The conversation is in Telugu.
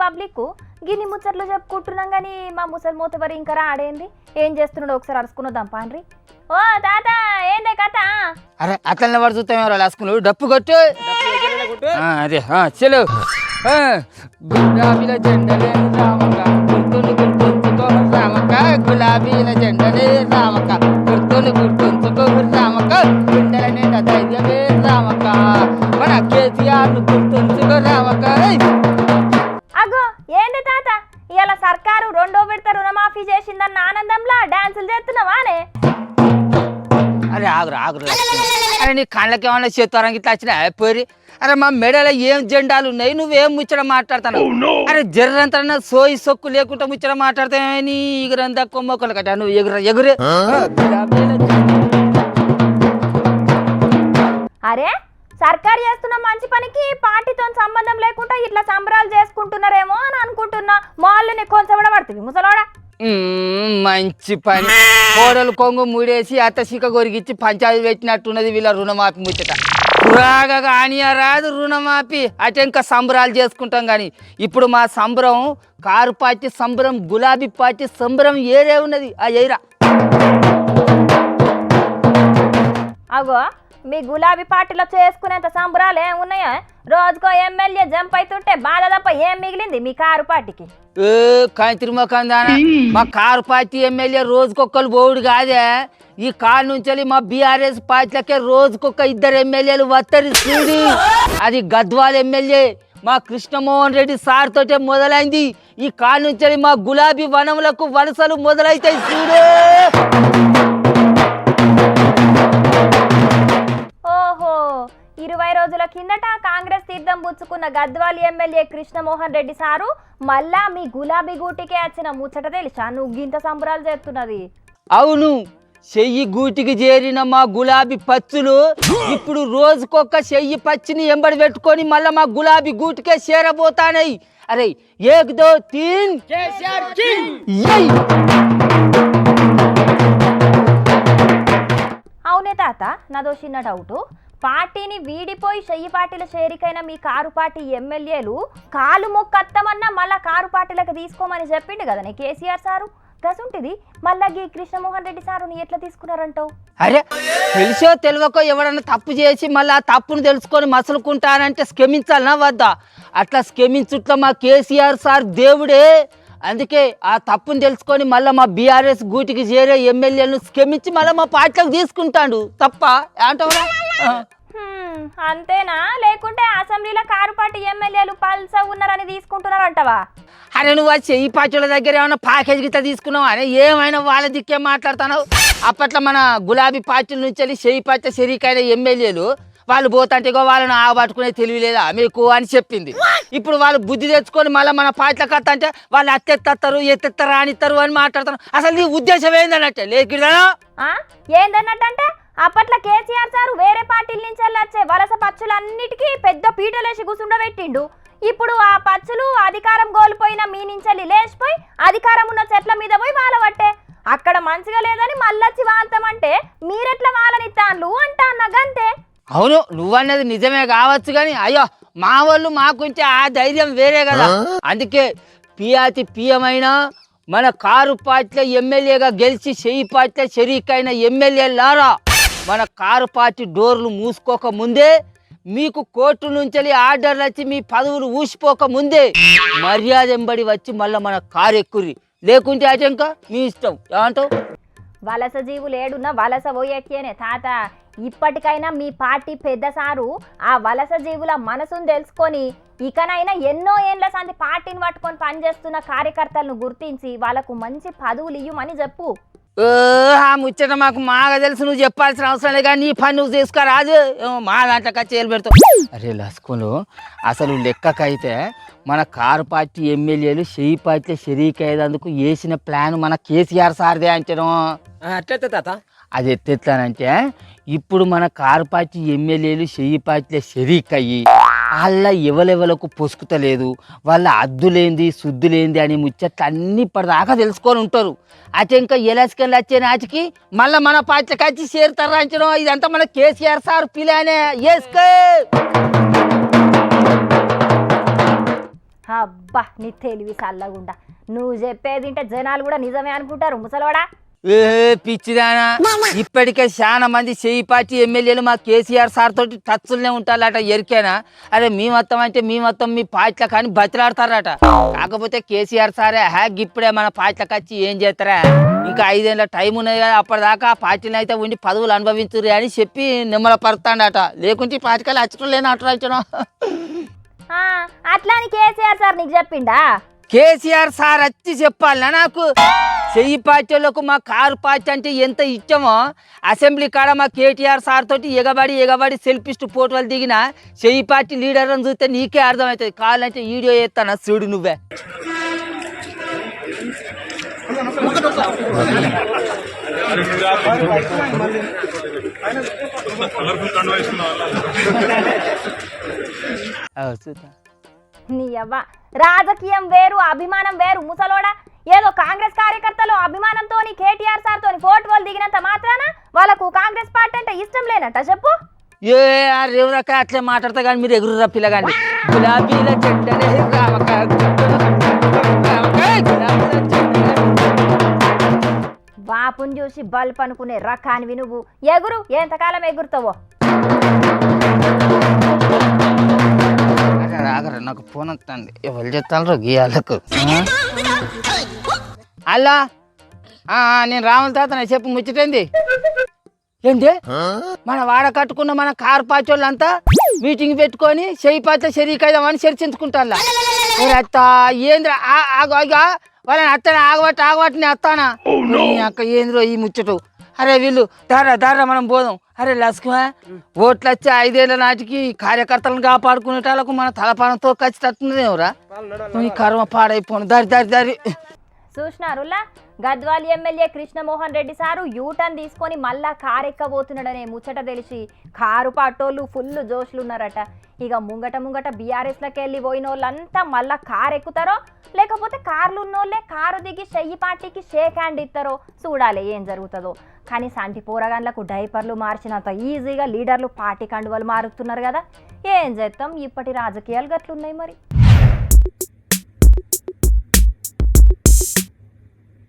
పబ్లిక్ గిన్ని ముచ్చట్లు చెప్పుకుంటున్నాం కానీ మా ముసలి మూతవరి ఇంకా రాడేంది? ఏం చేస్తున్నాడు ఒకసారి అరుచుకున్నదాం పాండ్రి. ఓ తాత ఏందే కథ? అరే అట్లనే వాడు చూస్తాం లాసుకున్నాడు డప్పు కొట్టు. ఆ, అదే ఆ, ఆ, గులాబీల జెండలే రామక గుర్తులు గుర్తుంచుకో రామక గులాబీల జెండలే రామక అరే నీ కళ్ళకి ఏమన్నా చేతారం ఇట్లా వచ్చినా పోరి? అరే మా మెడలో ఏం జెండాలు ఉన్నాయి? నువ్వేం ముచ్చట మాట్లాడుతున్నావు అరే జర్రంతా సోయి సొక్కు లేకుండా ముచ్చట మాట్లాడతావే నీ ఎగురంతా కొమ్మొక్కలు కట్టా నువ్వు ఎగుర ఎగురే. అరే సర్కారు చేస్తున్న మంచి పనికి పార్టీతో సంబంధం లేకుండా ఇట్లా సంబరాలు చేసుకుంటున్నారేమో అని అనుకుంటున్నా. మాళ్ళని కొంచెం కూడా పడుతుంది. ముసలోడా? మంచి పని. కోడలు కొంగు మూడేసి అత్త సిక్క గొరిగిచ్చి పంచాయతీ పెట్టినట్టున్నది వీళ్ళ రుణమాఫీ ముచ్చట. పురాగా కానీ రాదు రుణమాఫీ. అటు ఇంకా సంబరాలు చేసుకుంటాం కానీ ఇప్పుడు మా సంబరం కారు పార్టీ సంబరం గులాబీ పార్టీ సంబరం ఏరే ఉన్నది. ఆ ఎయిరా. అగో మీ గులాబీ పార్టీలో చేసుకునేంత సంబరాలు ఏం రోజుకో ఎమ్మెల్యే జంప్ అవుతుంటే బాధ తప్ప ఏం మిగిలింది మీ కారు పార్టీకి? ఏ కాంతిరిమకందాన మా కారు పార్టీ ఎమ్మెల్యే రోజుకొక్కరు బోవుడు కాదే. ఈ కారు నుంచి మా బీఆర్ఎస్ పార్టీలకే రోజుకొక ఇద్దరు ఎమ్మెల్యేలు వస్తారు చూడు. అది గద్వాల్ ఎమ్మెల్యే మా కృష్ణమోహన్ రెడ్డి సార్ తోటే మొదలైంది. ఈ కారు నుంచి మా గులాబీ వనములకు వలసలు మొదలైతాయి చూడు. ఓహో ఇరవై రోజుల కిందట తీర్థం పుచ్చుకున్న గద్వాల్ ఎమ్మెల్యే కృష్ణమోహన్ రెడ్డి సారు మళ్ళా మీ గులాబీ గూటికే వచ్చిన ముచ్చట తెలుసా? నువ్వు గింత సంబరాలు చేస్తున్నది. అవును చెయ్యి గూటికి చేరిన మా గులాబీ పచ్చులు ఇప్పుడు రోజుకొక చెయ్యి పచ్చిని ఎంబడి పెట్టుకొని మళ్ళా మా గులాబీ గూటికే చేరబోతానై. అరే ఏక్ దో తీన్. యై! అవునే తాత నాదో చిన్న డౌట్. పార్టీని వీడిపోయి చెయ్యి పార్టీల చేరికైన మీ కారు పార్టీ ఎమ్మెల్యేలు కాలు మొక్కత్తమన్నా మళ్ళా కారు పార్టీలకు తీసుకోమని చెప్పిండు కదా నీ కేసీఆర్ సారు? గసుంటిది. మళ్ళా గీ కృష్ణమోహన్ రెడ్డి సారుని ఎట్లా తీసుకున్నారంటావు? అరే తెలిసో తెలియకో ఎవడన్నా తప్పు చేసి మళ్ళీ ఆ తప్పును తెలుసుకొని మసులుకుంటానంటే స్కెమించాలనా వద్దా? అట్లా స్కెమించుట్లో మా కేసీఆర్ సార్ దేవుడే. అందుకే ఆ తప్పును తెలుసుకొని మళ్ళీ మా బీఆర్ఎస్ గూటికి చేరే ఎమ్మెల్యేలను స్కెమించి మళ్ళీ మా పార్టీలకు తీసుకుంటాడు. తప్ప ఏంటవరా అంతేనా? లేకుంటే అసెంబ్లీలో కారు పార్టీ ఎమ్మెల్యేలు పల్స ఉన్నారని తీసుకుంటున్నారంటవా? అరే నువ్వు ఆ చెయ్యి పార్టీల దగ్గర ఏమైనా ప్యాకేజ్ గిట్లా తీసుకున్నావు? అరే ఏమైనా వాళ్ళ దిక్కే మాట్లాడుతున్నావు? అప్పట్లో మన గులాబీ పార్టీల నుంచి వెళ్ళి చెయ్యి పార్టీ షరీకైన ఎమ్మెల్యేలు వాళ్ళు పోతుంటే వాళ్ళని ఆగబట్టుకునే తెలివి లేదా మీకు అని చెప్పింది. ఇప్పుడు వాళ్ళు బుద్ధి తెచ్చుకొని మళ్ళీ మన పార్టీలకు వస్తా వాళ్ళు అత్తెత్తారు ఎత్తెత్తారు రానిస్తారు అని మాట్లాడతారు అసలు నీ ఉద్దేశం ఏందన్నట్టే? లేకిదా ఆ? ఏందన్నట్టంటే అప్పట్లో కేసీఆర్ సారు వేరే పార్టీల నుంచి వచ్చే వలస పచ్చులన్నిటికీ పెద్ద పీటలేసి కూర్చుండబెట్టిండు ఇప్పుడు ఆ పచ్చులు అధికారం కోల్పోయిన మీ నుంచి లేచిపోయి అధికారం ఉన్న చెట్ల మీద పోయి వాలబట్టే అక్కడ మంచిగా లేదని మళ్ళొచ్చి వాళ్తామంటే మీరెట్లా వాళ్ళనిత్తాన్లు అంటా గంతే. అవును నువ్వన్నది నిజమే కావచ్చు కానీ అయ్యో మా వాళ్ళు మాకుంటే ఆ ధైర్యం వేరే కదా. అందుకే పియాతి పియమైన మన కారు పార్టీలో ఎమ్మెల్యేగా గెలిచి చెయ్యి పార్టీలో షరీకైన ఎమ్మెల్యేలారా. మన కారు పార్టీ డోర్లు మూసుకోక ముందే మీకు కోర్టు నుంచి ఆర్డర్లు వచ్చి మీ పదవులు ఊసిపోక ముందే మర్యాద ఎంబడి వచ్చి మళ్ళీ మన కారు ఎక్కుర్రి. లేకుంటే అటే మీ ఇష్టం. ఏమంటావు? వలస జీవులు ఏడున్న వలస పోయేట్యేనే తాత ఇప్పటికైనా మీ పార్టీ పెద్ద సారు ఆ వలస జీవుల మనసును తెలుసుకొని ఇకనైనా ఎన్నో ఏళ్ళ సంది పార్టీని పట్టుకొని పనిచేస్తున్న కార్యకర్తలను గుర్తించి వాళ్ళకు మంచి పదవులు ఇయ్యమని చెప్పు. ఆ ముచ్చట మాకు మాగా తెలుసు నువ్వు చెప్పాల్సిన అవసరం లేదు కానీ నీ పని నువ్వు తీసుకురాదు ఏమో మా దాంట్లో కచ్చేలు పెడతావు. అరే లస్కులు అసలు లెక్కకైతే మన కారు పార్టీ ఎమ్మెల్యేలు షెయి పార్టీ షరీక్ అయ్యేందుకు వేసిన ప్లాన్ మన కేసీఆర్ సార్దే అంచడం అట్లయితే తాత? అది ఎత్తెత్తానంటే ఇప్పుడు మన కారు పార్టీ ఎమ్మెల్యేలు షెయ్యి పార్టీలో షరీక్ అయ్యి వాళ్ళ ఎవలెవలకు పొసుకుతలేదు. వాళ్ళ అద్దులేంది శుద్ధులేంది అని ముచ్చట్లు అన్ని ఇప్పటిదాకా తెలుసుకొని ఉంటారు. అయితే ఇంకా ఎలస్కెళ్ళి వచ్చే నాటికి మళ్ళీ మన పార్టీకి వచ్చి చేరుతారు అంచడం ఇదంతా మన కేసీఆర్ సార్ పిలానే. ఏస్కే అబ్బా నీ తెలివి చల్లగుండా. నువ్వు చెప్పేది ఇంటే జనాలు కూడా నిజమే అనుకుంటారు ముసలోడా. ఏ పిచ్చిదానా. ఇప్పటికే చాలా మంది చేయి పార్టీ ఎమ్మెల్యేలు మా కేసీఆర్ సార్ తోటి టచ్లనే ఉంటారట ఎరికేనా? అరే మీ మొత్తం అంటే మీ మొత్తం మీ పార్టీలో కానీ బతిలాడతారట. కాకపోతే కేసీఆర్ సారే హ్యాక్ ఇప్పుడే మన పార్టీలకు వచ్చి ఏం చేస్తారా? ఇంకా ఐదేళ్ళ టైం ఉన్నది కదా అప్పటిదాకా పార్టీని అయితే ఉండి పదవులు అనుభవించురు అని చెప్పి నిమ్మల పరుతాడట లేకుంటే ఈ పార్టీకి వచ్చటం లేని అట్లా ఆ, అట్లా కేసీఆర్ సార్ నీకు చెప్పిండా? కేసీఆర్ సార్ వచ్చి చెప్పాలనా నాకు? చెయ్యి పార్టీలకు మా కారు పార్టీ అంటే ఎంత ఇష్టమో అసెంబ్లీ కాడ మా కేటీఆర్ సార్ తోటి ఎగబడి ఎగబడి సెల్ఫిస్ట్ ఫోటోలు దిగిన చెయ్యి పార్టీ లీడర్ అని చూస్తే నీకే అర్థమవుతుంది. కావాలంటే వీడియో చేస్తాను చూడు నువ్వే. చూద్దాం. నీ అవ్వ రాజకీయం వేరు అభిమానం వేరు ముసలోడా. ఏదో కాంగ్రెస్ కార్యకర్తలు అభిమానంతో కేటీఆర్ సార్ తోని ఫోటోలు దిగినంత మాత్రాన? వాళ్ళకు కాంగ్రెస్ పార్టీ అంటే ఇష్టం లేనట చెప్పు. ఏ ఆ రేవురక్క అట్లే మాట్లాడతా కానీ మీరు ఎగురురా పిల్లగాండి గులాబీల చెట్టనే చూసి బల్బ్ అనుకునే రకానివి నువ్వు. ఎగురు ఎంతకాలం ఎగురుతావో? అరే నాకు ఫోన్ వస్తుంది ఎవరు చెప్తాను గీయాలకు అలా ఆ, ఆ, నేను రాముల తాత నా చెప్పు ముచ్చటేంది? ఏంటి మన వాడ కట్టుకున్న మన కారు పాచోళ్ళంతా మీటింగ్ పెట్టుకొని చెయ్యి పాత శరీకైదామని చర్చించుకుంటారా అత్త ఏంద్రా? ఆగు వాళ్ళని అత్తని ఆగబట్టి ఆగబట్టి నేను అత్తానా? నీ అక్క ఏంద్రో ఈ ముచ్చటు? అరే వీళ్ళు దారా దారా మనం పోదాం. అరే లక్ష్మ ఓట్లు వచ్చి ఐదేళ్ళ నాటికి కార్యకర్తలను కాపాడుకునేటాలకు మన తలపానంతో ఖచ్చితట్టున్నది ఎవరా నీ కర్మ పాడైపోను. దారి దారి దారి. చూసినారులా? Gadwal MLA Krishnamohan Reddy sir U-turn తీసుకొని మళ్ళా కారు ఎక్కబోతున్నాడనే ముచ్చట తెలిసి కారు పాటోళ్ళు ఫుల్ జోష్లు ఉన్నారట ఇక ముంగట ముంగట బీఆర్ఎస్లోకి వెళ్ళి పోయిన వాళ్ళంతా మళ్ళా కారు ఎక్కుతారో లేకపోతే కార్లు ఉన్నోళ్ళే కారు దిగి చెయ్యి పార్టీకి షేక్ హ్యాండ్ ఇస్తారో చూడాలి ఏం జరుగుతుందో. కానీ సంటి పోరగాన్లకు డైపర్లు మార్చినంత ఈజీగా లీడర్లు పార్టీ కండువలు మారుతున్నారు కదా. ఏం చేస్తాం ఇప్పటి రాజకీయాలు గట్లున్నాయి మరి.